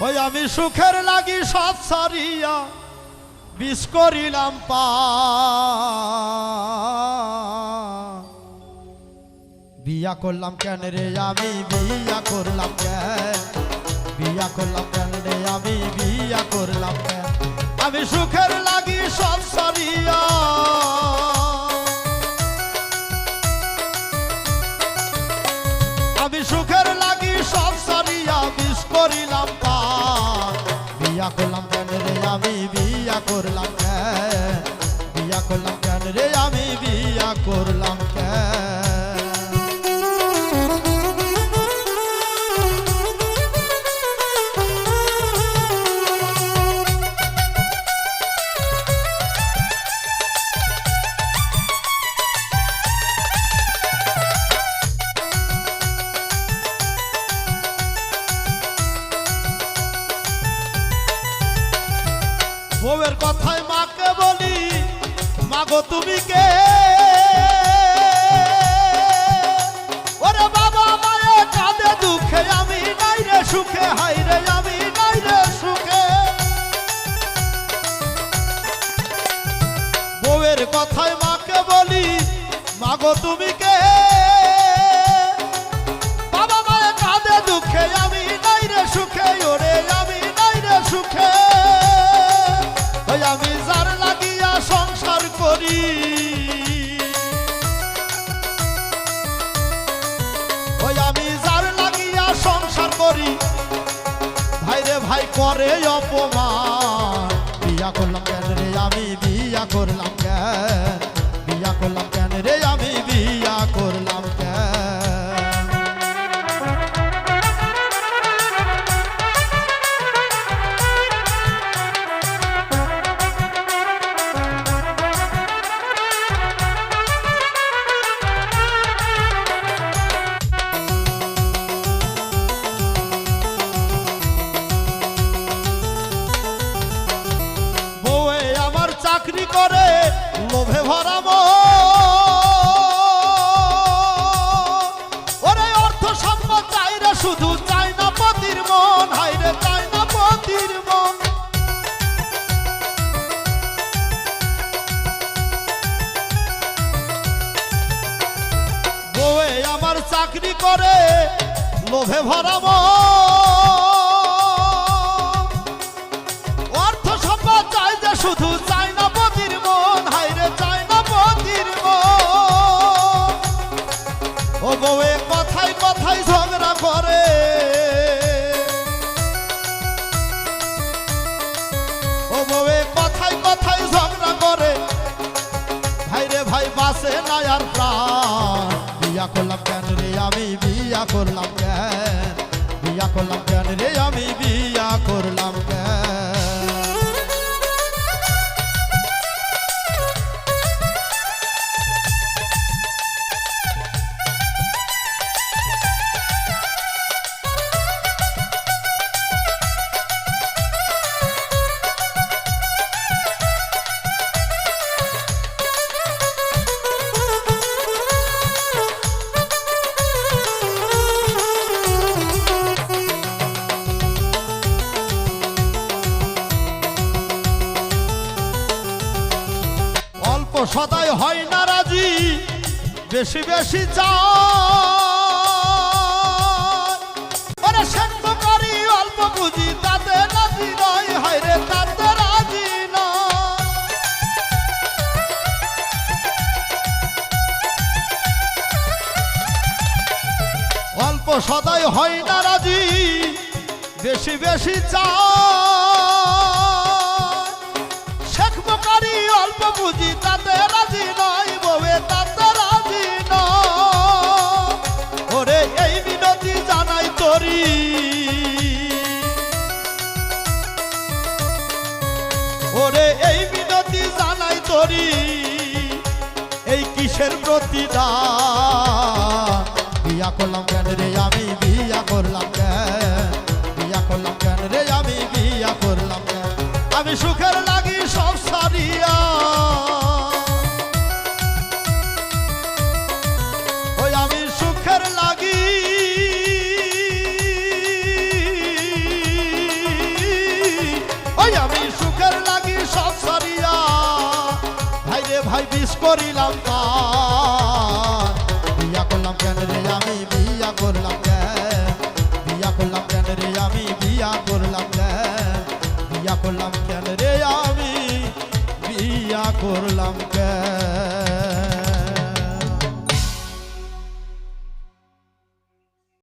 ওই আমি সুখের লাগি সব সারিয়া বিষ করিলাম পা। বিয়া করলাম কেন রে আমি? বিয়া করলাম বিয়া করলাম কেন রে আমি? বিয়া করলাম আমি সুখের লাগি সব সারিয়া বিয়া করলাম কেন রে? আমি বিয়া করলাম কেন? বিয়া করলাম কেন রে? আমি বিয়া করলাম কেন? বউয়ের কথায় মাকে বলি, মাগো, তুমি কে? ওরে বাবা, মায়ে কাঁদে দুঃখে, আমি নাই রে সুখে হাই রে, আমি নাই রে সুখে। বউয়ের কথায় মাকে বলি, মাগো, তুমি চাকরি করে লোভে ভরাবো। অর্থ সম্পদ চাই যে শুধু চাই না পতির মন হাইরে চাই না পতির মন। ও বউয়ে কথায় কথায় ঝগড়া করে। কথায় কথায় ঝগড়া করে। ভাইরে ভাই, বাসে না আর প্রাণ। বিয়া করলাম কেন রে আমি? বিয়া করলাম কেন? বিয়া করলাম কেন রে আমি? বিয়া সদাই হয় না রাজি। বেশি বেশি চায়। সেন্দ করি অল্প বুঝি তাতে রাজি নয়, হয় রে, তাতে রাজি অল্প সদাই হয় না রাজি, বেশি বেশি চায়। অল্প বুঝি, তাতে রাজি নয় তাতে রাজি নয়। ওরে, এই মিনতি জানাই তোরি। ওরে, এই মিনতি জানাই তোরি। এই কিসের বিয়া করলাম কেন রে আমি? বিয়া করলাম কেন? বিয়া করলাম কেন রে আমি? বিয়া করলাম কেন? আমি সুখের লাগি করিলাম তার বিয়া করলাম কেন রে আমি? বিয়া করলাম কেন? বিয়া করলাম কেন রে আমি? বিয়া করলাম কেন? বিয়া করলাম কেন রে আমি? বিয়া করলাম কেন?